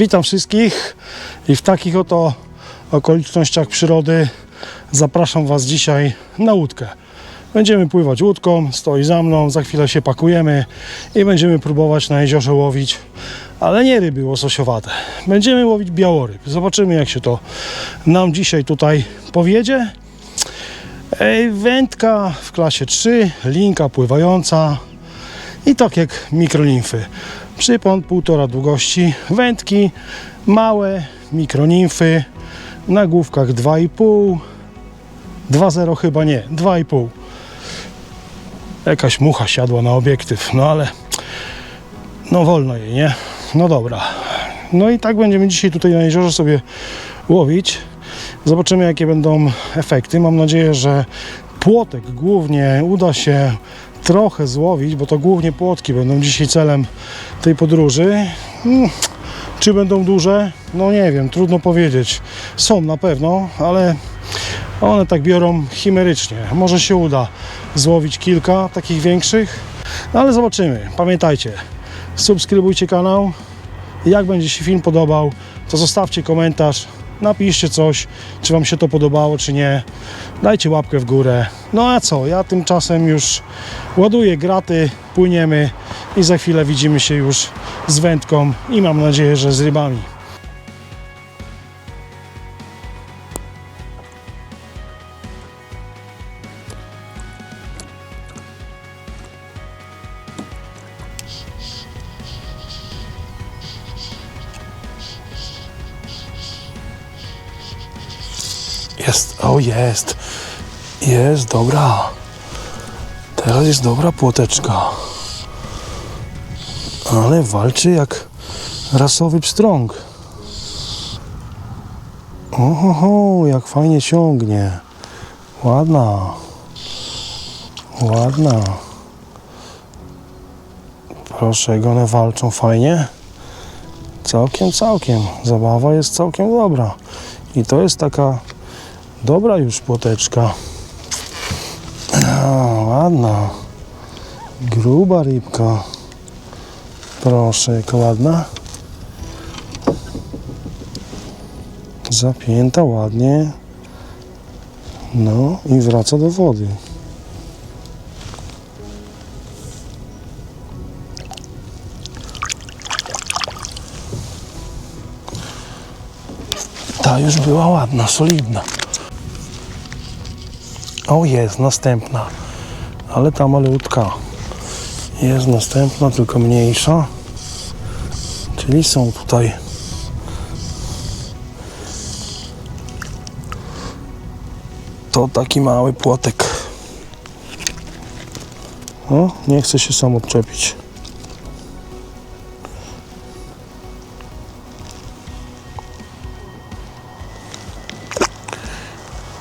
Witam wszystkich i w takich oto okolicznościach przyrody zapraszam Was dzisiaj na łódkę. Będziemy pływać łódką, stoi za mną, za chwilę się pakujemy i będziemy próbować na jeziorze łowić, ale nie ryby łososiowate. Będziemy łowić białoryb. Zobaczymy jak się to nam dzisiaj tutaj powiedzie. Wędka w klasie 3, linka pływająca i tak jak mikrolimfy. Przypon półtora długości, wędki małe, mikronimfy, na główkach 2,5, 2,0 chyba nie, 2,5. Jakaś mucha siadła na obiektyw, no ale no wolno jej, nie? No dobra. No i tak będziemy dzisiaj tutaj na jeziorze sobie łowić. Zobaczymy jakie będą efekty. Mam nadzieję, że płotek głównie uda się trochę złowić, bo to głównie płotki będą dzisiaj celem tej podróży. Mm, Czy będą duże? No nie wiem, trudno powiedzieć. Są na pewno, ale one tak biorą chimerycznie. Może się uda złowić kilka takich większych, no ale zobaczymy. Pamiętajcie, subskrybujcie kanał. Jak będzie się film podobał, to zostawcie komentarz, napiszcie coś, czy Wam się to podobało, czy nie. Dajcie łapkę w górę. No a co, ja tymczasem już ładuję graty, płyniemy i za chwilę widzimy się już z wędką i mam nadzieję, że z rybami. Jest, jest, dobra. Teraz jest dobra płoteczka. Ale walczy jak rasowy pstrąg. Oho, jak fajnie ciągnie. Ładna. Ładna. Proszę, jak one walczą fajnie. Całkiem, całkiem. Zabawa jest całkiem dobra. I to jest taka dobra już płoteczka. A, ładna. Gruba rybka. Proszę, jaka ładna. Zapięta ładnie. No i wraca do wody. Ta już była ładna, solidna. O, jest następna. Ale ta malutka. Jest następna, tylko mniejsza. Czyli są tutaj. To taki mały płotek. O, nie chce się sam odczepić.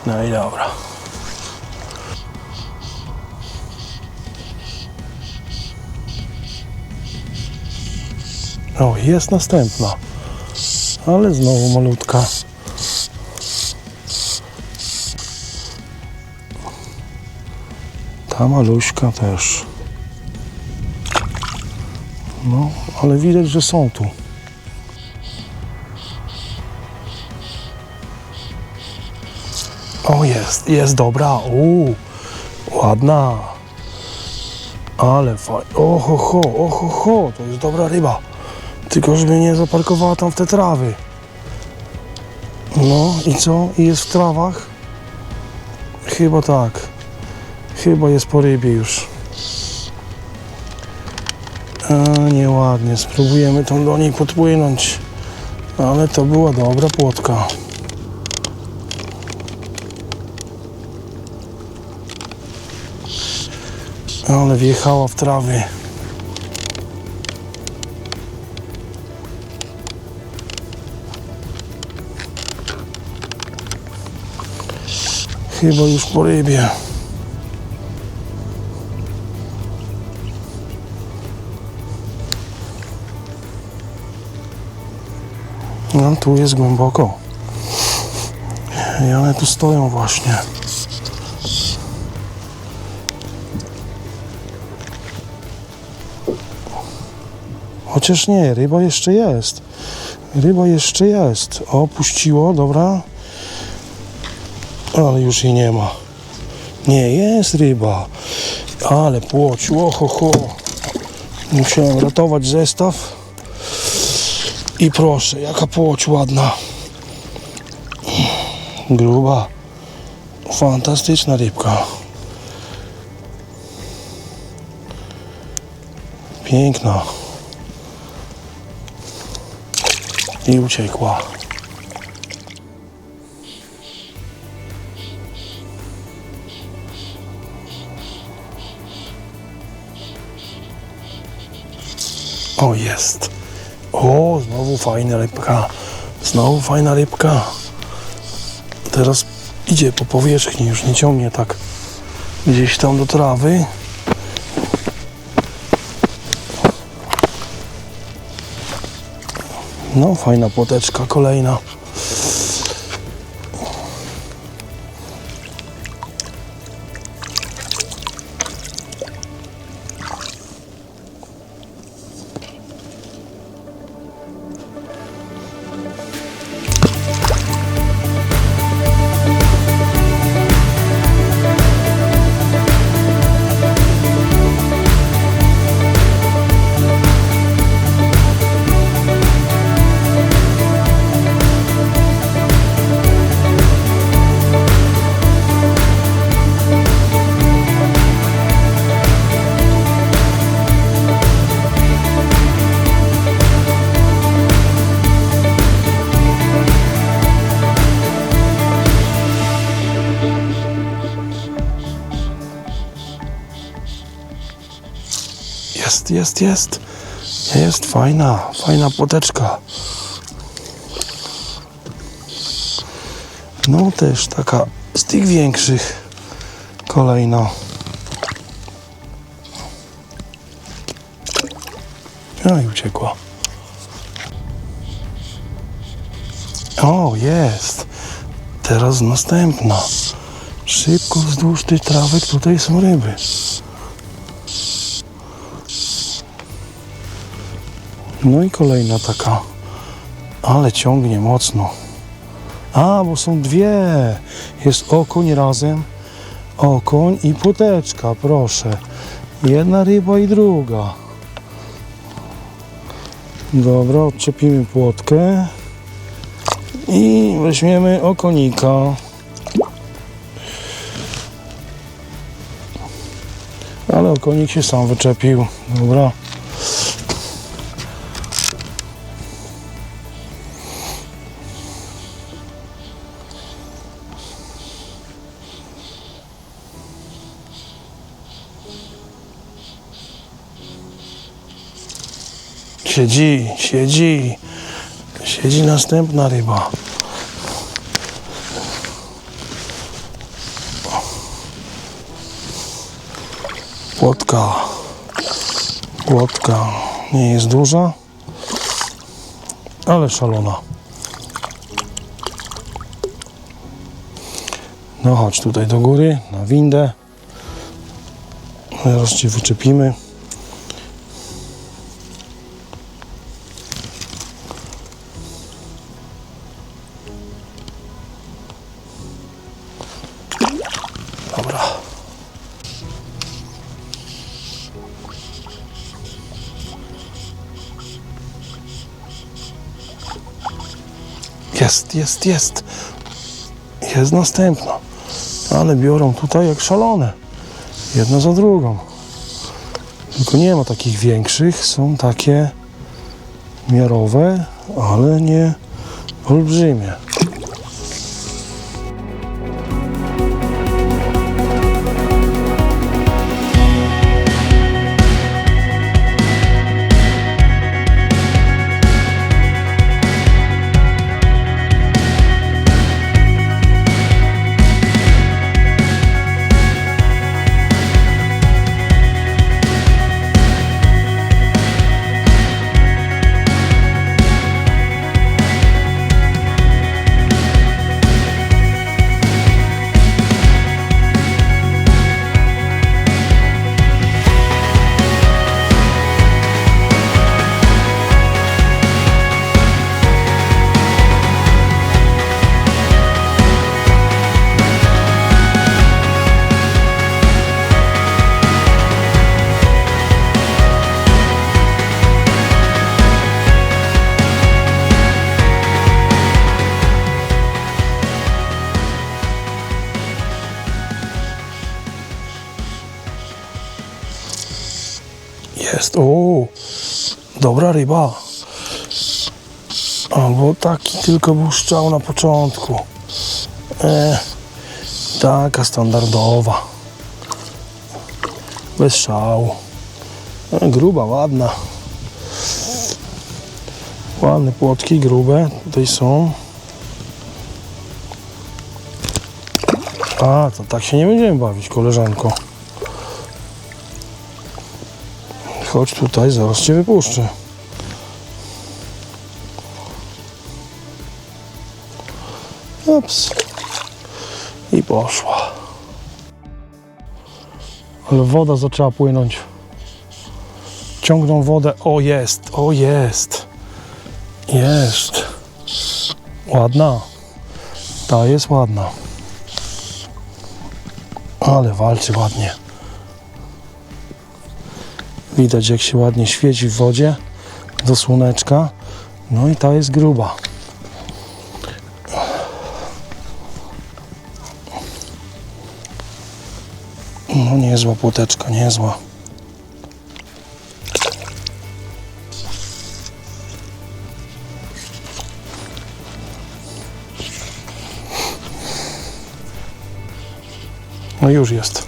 No i dobra. O, jest następna. Ale znowu malutka. Ta maluśka też. No, ale widać, że są tu. O, jest, jest dobra. Uuu, ładna. Ale fajnie. Oho, ho, oho, ho, to jest dobra ryba. Tylko żeby nie zaparkowała tam w te trawy. No i co? I jest w trawach? Chyba tak. Chyba jest po rybie już. A nieładnie. Spróbujemy tą do niej podpłynąć. Ale to była dobra płotka. Ale wjechała w trawy. Chyba już po rybie. No tu jest głęboko. I one tu stoją właśnie. Chociaż nie, ryba jeszcze jest. Ryba jeszcze jest. O, puściło, dobra. Ale już jej nie ma. Nie, jest ryba. Ale płoć, oho, ho. Musiałem ratować zestaw. I proszę, jaka płoć ładna. Gruba. Fantastyczna rybka. Piękna. I uciekła. O, jest. O, znowu fajna rybka. Znowu fajna rybka. Teraz idzie po powierzchni, już nie ciągnie tak gdzieś tam do trawy. No, fajna płoteczka, kolejna. Jest, jest, jest. Fajna, fajna płoteczka. No też taka z tych większych. Kolejna. No i uciekła. O, jest. Teraz następna. Szybko wzdłuż tych trawek tutaj są ryby. No i kolejna taka. Ale ciągnie mocno. A, bo są dwie. Jest okoń razem. Okoń i płoteczka, proszę. Jedna ryba i druga. Dobra, odczepimy płotkę. I weźmiemy okonika. Ale okonik się sam wyczepił. Dobra. Siedzi, siedzi. Siedzi następna ryba. Płotka. Płotka. Nie jest duża, ale szalona. No chodź tutaj do góry, na windę. Zaraz Cię wyczepimy. Jest, jest, jest. Jest następna. Ale biorą tutaj jak szalone. Jedna za drugą. Tylko nie ma takich większych. Są takie miarowe, ale nie olbrzymie. Jest, o, dobra ryba. Albo taki tylko był na początku. E, taka standardowa. Bez szału. E, gruba, ładna. Ładne płotki, grube. Tutaj są. A, to tak się nie będziemy bawić, koleżanko. Chodź tutaj, zaraz cię wypuszczę. Ups. I poszła. Ale woda zaczęła płynąć. Ciągną wodę. O, jest, o, jest. Jest. Ładna. Ta jest ładna. Ale walczy ładnie. Widać jak się ładnie świeci w wodzie do słoneczka. No i ta jest gruba. No niezła płoteczka, niezła. No już jest.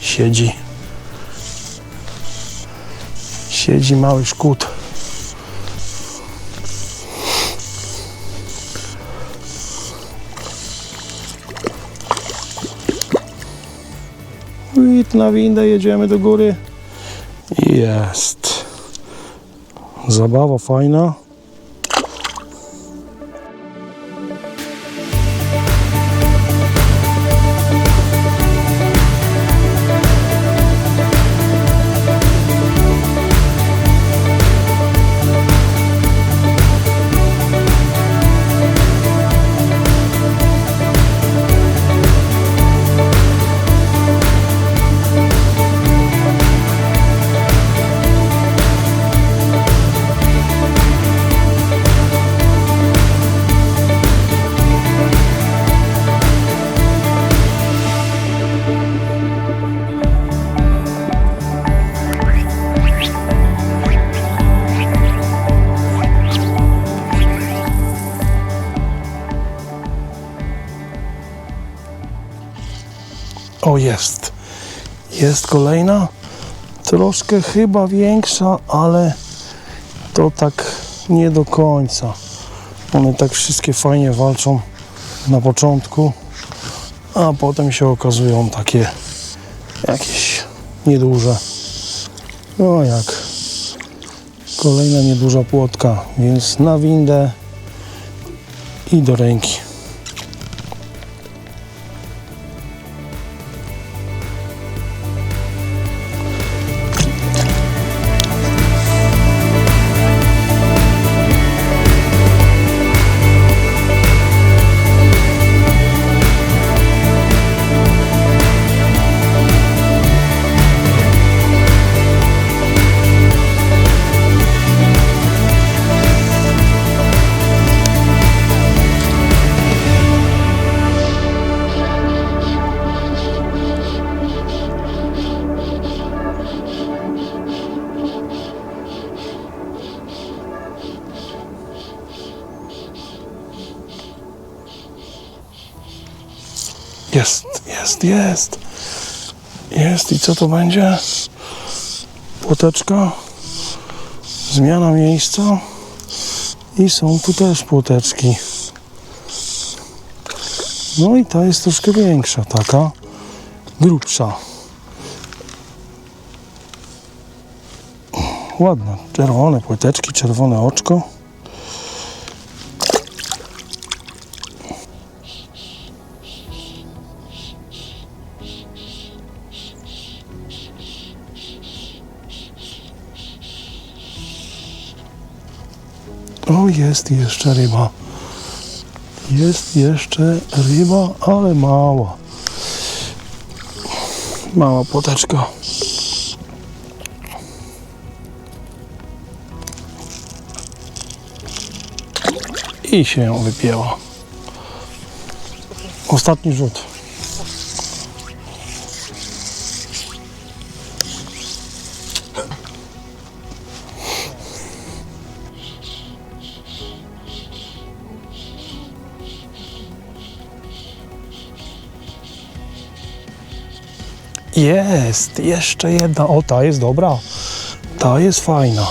Siedzi. Siedzi mały szkut. I na windę jedziemy do góry. Jest. Zabawa fajna. O, jest. Jest kolejna. Troszkę chyba większa, ale to tak nie do końca. One tak wszystkie fajnie walczą na początku, a potem się okazują takie jakieś nieduże. No jak kolejna nieduża płotka, więc na windę i do ręki. Jest, jest, jest. Jest i co to będzie? Płoteczka. Zmiana miejsca. I są tu też płoteczki. No i ta jest troszkę większa, taka grubsza. Ładna, czerwone płeteczki, czerwone oczko. O, jest jeszcze ryba. Jest jeszcze ryba, ale mała. Mała płoteczka. I się ją wypięła. Ostatni rzut. Jest, jeszcze jedna. O, ta jest dobra. Ta jest fajna.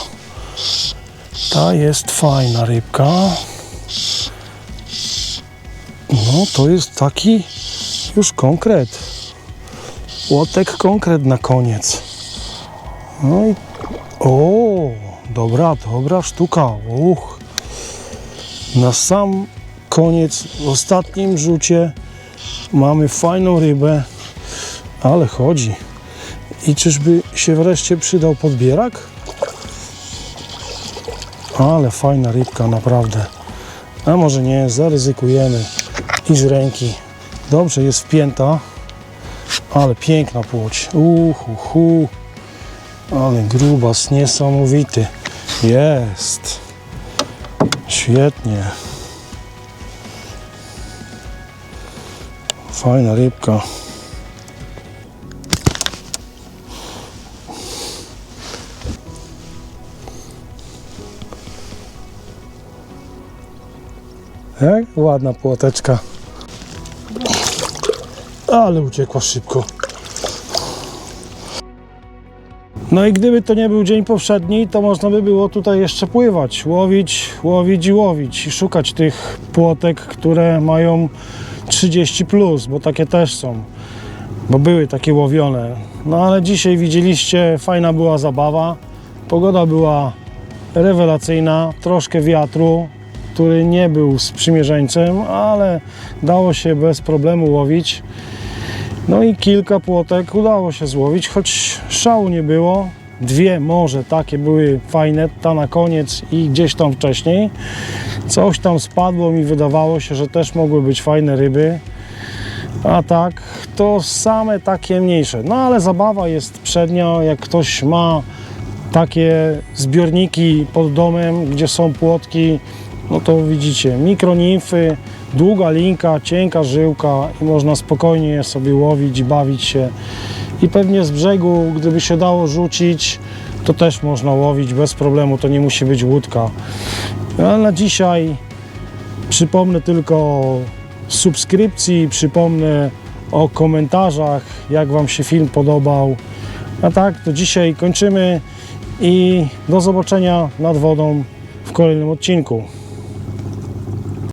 Ta jest fajna rybka. No, to jest taki już konkret. Łotek konkret na koniec. No i... O, dobra, dobra sztuka. Uch. Na sam koniec, w ostatnim rzucie mamy fajną rybę, ale chodzi. I czyżby się wreszcie przydał podbierak? Ale fajna rybka, naprawdę. A może nie, zaryzykujemy i z ręki. Dobrze jest wpięta, ale piękna płoć. Uhu, hu. Ale grubas, niesamowity. Jest. Świetnie. Fajna rybka. Jak? Ładna płoteczka. Ale uciekła szybko. No i gdyby to nie był dzień powszedni, to można by było tutaj jeszcze pływać, łowić, łowić i łowić i szukać tych płotek, które mają 30 plus, bo takie też są. Bo były takie łowione. No ale dzisiaj widzieliście, fajna była zabawa. Pogoda była rewelacyjna, troszkę wiatru, który nie był sprzymierzeńcem, ale dało się bez problemu łowić. No i kilka płotek udało się złowić, choć szału nie było. Dwie może takie były fajne, ta na koniec i gdzieś tam wcześniej. Coś tam spadło mi, wydawało się, że też mogły być fajne ryby. A tak, to same takie mniejsze. No ale zabawa jest przednia, jak ktoś ma takie zbiorniki pod domem, gdzie są płotki, no to widzicie, mikronimfy, długa linka, cienka żyłka i można spokojnie sobie łowić i bawić się. I pewnie z brzegu, gdyby się dało rzucić, to też można łowić bez problemu, to nie musi być łódka. Ale na dzisiaj przypomnę tylko o subskrypcji, przypomnę o komentarzach, jak Wam się film podobał. A tak, to dzisiaj kończymy i do zobaczenia nad wodą w kolejnym odcinku.